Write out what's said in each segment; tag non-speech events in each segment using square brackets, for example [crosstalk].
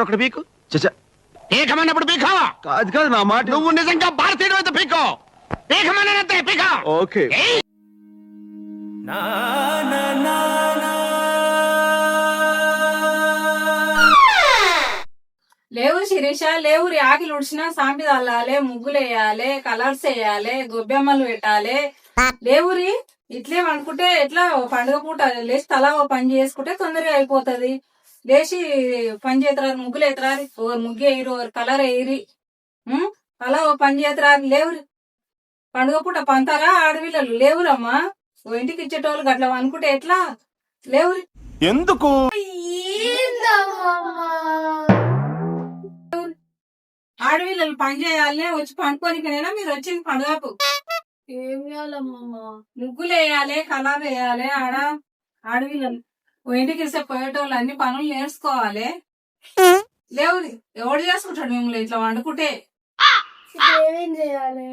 ఒకటి పీకు? చచ్చా. పీకమన్నప్పుడు పీకో? కాదు కాదు నా మాట నువ్వు నిజంగా భారతీయుడు అయితే పీకో. పీకమన్నంతే పీకో. ఓకే! లేవు శిరీష లేవు ఆకిలు ఉడిచినా చల్లాలి ముగ్గులు వేయాలి కలర్స్ వేయాలి గొబ్బెమ్మలు పెట్టాలి. లేవురి ఇట్లే అనుకుంటే ఎట్లా పండుగ పూట లేచి తలా ఓ పని చేసుకుంటే తొందరగా అయిపోతది. లేచి పని చేతురారు ముగ్గులు ఎత్తరారి. ఓరు ముగ్గు వేయరు ఓరు కలర్ వేయరి? అలా ఓ పని చేతురారు. లేవురి. పండుగ పూట పంతారా ఆడపిల్లలు? లేవురమ్మా. ఓ ఇంటికి ఇచ్చేటోళ్ళు గట్లా అనుకుంటే ఎట్లా? లేవురి. ఎందుకు? ఆడపిల్లలు పని చేయాలి వచ్చి పండుకోనికైనా మీరు వచ్చింది పండుగకు? ఏం చేయాలమ్మా? ముగ్గులు వేయాలి కలర్ వేయాలి ఆడ ఆడపిల్లలు. ఇంటికి ఇస్తే పోయేటోళ్ళు అన్ని పనులు నేర్చుకోవాలి. లేవు ఎవడు చేసుకుంటాడు మిమ్మల్ని ఇట్లా వండుకుంటే? ఏమేం చేయాలి?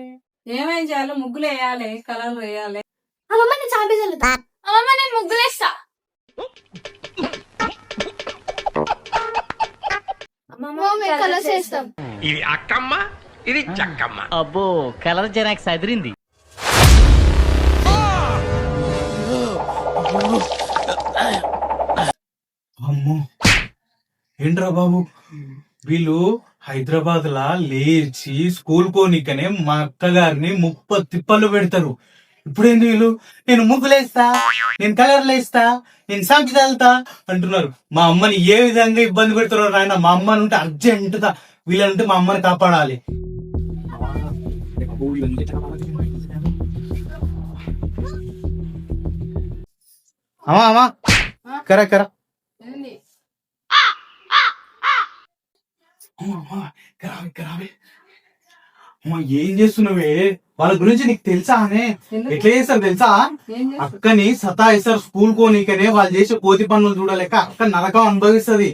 ఏమేం చేయాలి? ముగ్గులు వేయాలి కలర్లు వేయాలి. అమ్మమ్మ నేను చాపి చల్లుతా. అమ్మమ్మ నేను ముగ్గులేస్తా అమ్మమ్మ మేము కలర్స్ వేస్తాం. ఇది అక్కమ్మ ఇది చక్కమ్మ. అబ్బో కలర్ జెరాక్స్ అదిరింది. అమ్మో. ఏంట్రా బాబు? వీళ్ళు హైదరాబాద్ లా లేచి స్కూల్ కోనికనే మా అక్కగారిని ముప్ప తిప్పలు పెడతారు. ఇప్పుడేంది వీళ్ళు? నేను ముగ్గులేస్తా నేను కలర్లు వేస్తా నేను సాంకి చల్లుతా అంటున్నారు. మా అమ్మని ఏ విధంగా ఇబ్బంది పెడుతున్నారు ఆయన మా అమ్మని ఉంటే అర్జెంట్గా వీళ్ళంటే మా అమ్మని కాపాడాలి. అమ్మా అమ్మా. కరా కరా ఏంది? అమ్మా, ఇక్కడ రావే, ఇక్కడ రావే. అమ్మా, ఏం చేస్తున్నావే? వాళ్ళ గురించి నీకు తెలుసా అనే? ఎట్లా చేస్తారు తెలుసా? అక్కని సతాయిస్తారు స్కూల్ కోనీకనే వాళ్ళు చేసే కోతి పనులు చూడలేక అక్క నరకం అనుభవిస్తది.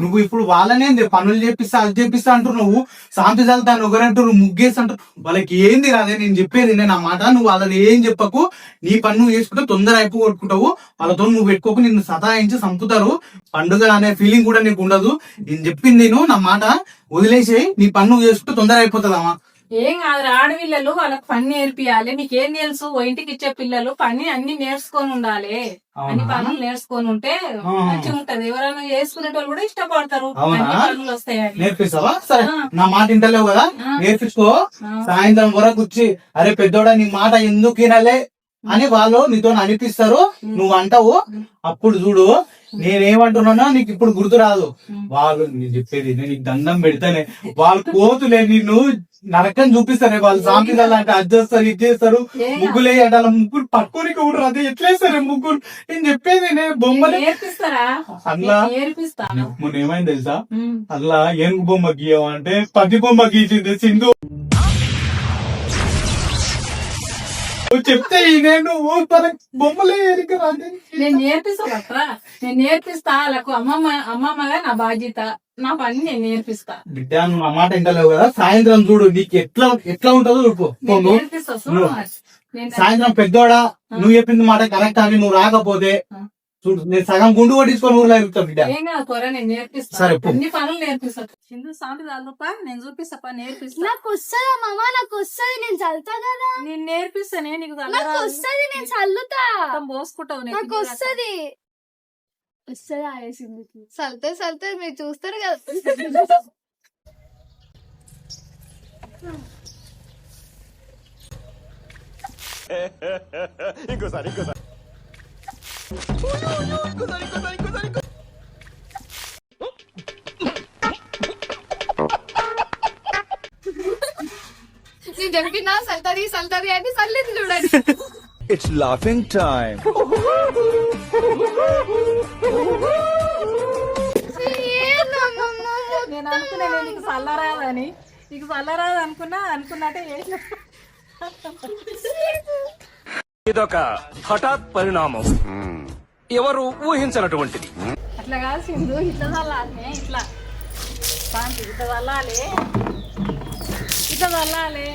నువ్వు ఇప్పుడు వాళ్ళనే పనులు చేపిస్తా అది చేపిస్తా అంటారు నువ్వు శాంతి చల్లుతాను ఒకరంటారు ముగ్గేసి అంటారు వాళ్ళకి ఏంది రాదే? నేను చెప్పేది నేను ఆ మాట. నువ్వు వాళ్ళని ఏం చెప్పకు. నీ పని నువ్వు చేసుకుంటే తొందర అయిపో కొట్టుకుంటావు. వాళ్ళతో నువ్వు పెట్టుకోకు నిన్ను సతాయించి చంపుతారు. పండుగ అనే ఫీలింగ్ కూడా నీకు ఉండదు. నేను చెప్పింది నేను నా మాట వదిలేసి నీ పని నువ్వు చేసుకుంటే తొందర అయిపోతుందమ్మా. ఏం కాదు ఆడపిల్లలు వాళ్ళకి పని నేర్పియాలి. నీకేం తెలుసు? ఓ ఇంటికి ఇచ్చే పిల్లలు పని అన్ని నేర్చుకొని ఉండాలి. అన్ని? పనులు నేర్చుకొని ఉంటే. మంచిగా ఉంటది. ఎవరైనా చేసుకునేటోళ్ళు కూడా ఇష్టపడతారు. అవునా? అన్ని పనులు వస్తాయని. నేర్పిస్తావా? సరే. నా మాట ఇంటలేవు కదా. నేర్పించుకో. సాయంత్రం వరకు వచ్చి అరే పెద్దోడా నీ మాట ఎందుకు వినలే? అని వాళ్ళు నీతో అనిపిస్తారు. నువ్వు అంటావు. అప్పుడు చూడు నేనేమంటున్నానో? నీకు ఇప్పుడు గుర్తు రాదు. వాళ్ళు నేను చెప్పేది నేను నీకు దండం పెడితేనే. వాళ్ళు కోతులే నిన్ను నరకం చూపిస్తారే వాళ్ళు సాంప్రదాయాలు అంటే అది చేస్తారు ఇది చేస్తారు. ముగ్గులు వేయాలి అలా ముగ్గులు పట్టుకొని కూడా అదే ఎట్లేస్తారు ముగ్గులు? నేను చెప్పేది నేను బొమ్మలే. నేర్పిస్తాను. మొన్న ఏమైంది తెలుసా. అలా ఏనుగు బొమ్మ గీయమంటే పది బొమ్మ గీసింది సింధు. నువ్వు చెప్తే నేను బొమ్మలే నేర్పిస్తా నేను నేర్పిస్తా వాళ్ళకు అమ్మమ్మ అమ్మమ్మగా నా బాధ్యత. నా పని నేను నేర్పిస్తా. బిడ్డ నువ్వు నా మాట వింటలేవు కదా. సాయంత్రం చూడు నీకు ఎట్లా ఎట్లా ఉంటుందో చూడు పో. పో నేను నువ్వు. నేర్పిస్తా చూడు సాయంత్రం పెద్దోడా? నువ్వు చెప్పింది మాట కరెక్ట్ అని నువ్వు రాకపోతే ఆ. చూడు నేను సగం గుండు కొట్టించుకొని ఊర్లో ఎరుగుతా బిడ్డ. ఏం కాదు త్వర నేను నేర్పిస్తా. సరే. అన్ని పనులు నేర్పిస్తా. సాంతి చదువుపా నేను చూపిస్తా పా, నేర్పిస్తా. నాకు వస్తుంది అమ్మమ్మ నాకు వస్తుంది నేను చల్లుతా కదా. నేను నేర్పిస్తానే నీకు నాకు. వస్తుంది నేను చల్లుతా. పోసుకుంటావు నాకు. వస్తుంది వస్తుంది ఆయేసింది సల్తే సల్తే మీరు చూస్తారు కదా. [laughs] నేను చెప్పినా సల్తది సల్తది అని సల్లింది చూడండి. It's laughing time? నేను అనుకున్నా నేను నీకు చల్లరాదని నీకు చల్లరాదు అనుకున్నా అనుకున్నట్టే చేసిన. ఇదొక హఠాత్ పరిణామం. ఎవరు ఊహించినటువంటిది. అట్లా కాదు సింధు ఇట్లా చల్లాలి ఇట్లా. ఇట్లా చల్లాలి ఇట్లా చల్లాలి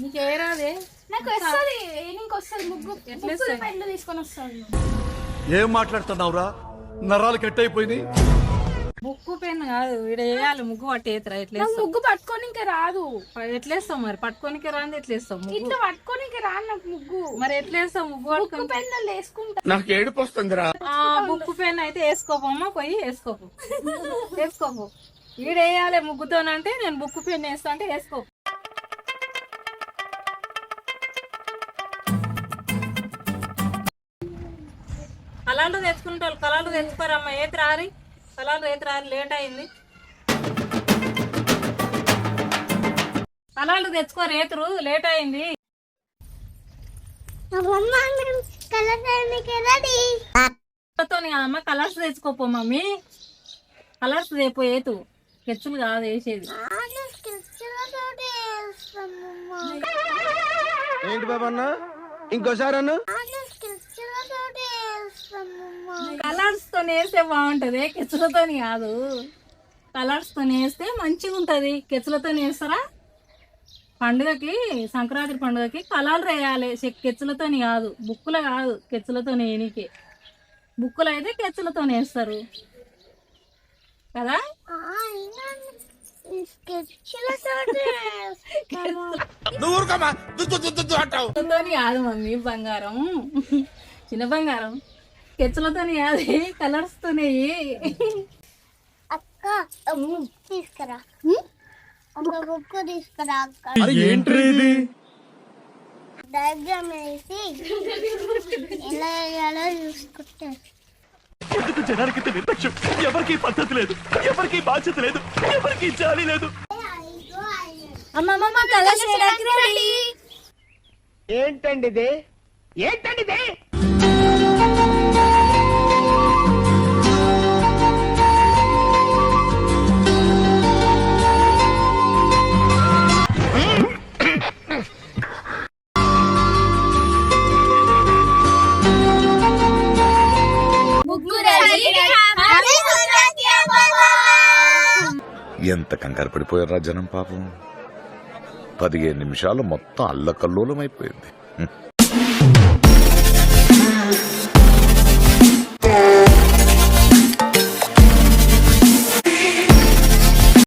నీకు ఏ రాదే నాకు వస్తుంది. నీకు వస్తుంది. ముగ్గు వస్తది? పెన్లు తీసుకొని వస్తాను. ఏం మాట్లాడుతున్నావురా? నరాలు కట్ అయిపోయింది ముగ్గు పెన్ కాదు ఇక్కడ వేయాలి. ముగ్గు పట్టి ఎత్తురా ఎట్లా? ముగ్గు పట్టుకొని ఇంకా రాదు ఎట్లా వేస్తావు మరి? పట్టుకోనికి రాంది ఎట్లా వేస్తావు ముగ్గు? ఇట్లా పట్టుకొని రాదు నాకు ముగ్గు. మరి ఎట్లా వేస్తావు ముగ్గు పట్టుకొని వేసుకుంటా. నాకు ఏడుపు వస్తుందిరా. ఆ బుక్కు పెన్ అయితే వేసుకోపమ్మా పోయి వేసుకోపు. [laughs] వేసుకోపు. ఈడ వేయాలి ముగ్గుతోనంటే నేను బుక్కు పెన్ వేస్తా అంటే వేసుకో కలాలు తెచ్చుకుంటే వాళ్ళు కలాలు తెచ్చుకోరమ్మా ఏతి రారి? కలాలు ఏతి రారి? లేట్ అయింది. కలాలు తెచ్చుకో రేతురు లేట్ అయింది. అమ్మ కలర్స్ తెచ్చుకోపో మమ్మీ. కలర్స్ రేపు ఏతు. స్కెచ్లు కాదు వేసేది. ఏంటి బాబా అన్న? ఇంకోసారి అన్న? కలర్స్తో వేస్తే బాగుంటది. కెచ్చులతో కాదు. కలర్స్తో వేస్తే మంచిగా ఉంటది కెచ్చులతో వేస్తారా? పండుగకి సంక్రాంతి పండుగకి కలర్లు వేయాలి. కెచ్చులతో కాదు. బుక్కులు కాదు. కెచ్చులతో వేయనీకి. బుక్కులు అయితే కెచ్చులతో వేస్తారు. కదా? కాదు మమ్మీ. బంగారం. చిన్న బంగారం. కెచ్చులతోని కాదు కలర్స్ తోనే అక్క తీసుకురా. ఒక బుక్ తీసుకురా అక్క. డయాగ్రామ్ వేసి ఎలా వేయాలో చూసుకుంటా. ఎందుకు జనానికి ఇంత నిర్లక్ష్యం? ఎవరికి పద్ధతి లేదు ఎవరికి బాధ్యత లేదు ఎవరికి జాలి లేదు. ఏంటండి ఇది? ఏంటండి ఇది? పడిపోయారా జనం పాపం. పదిహేను నిమిషాలు మొత్తం అల్లకల్లోలం అయిపోయింది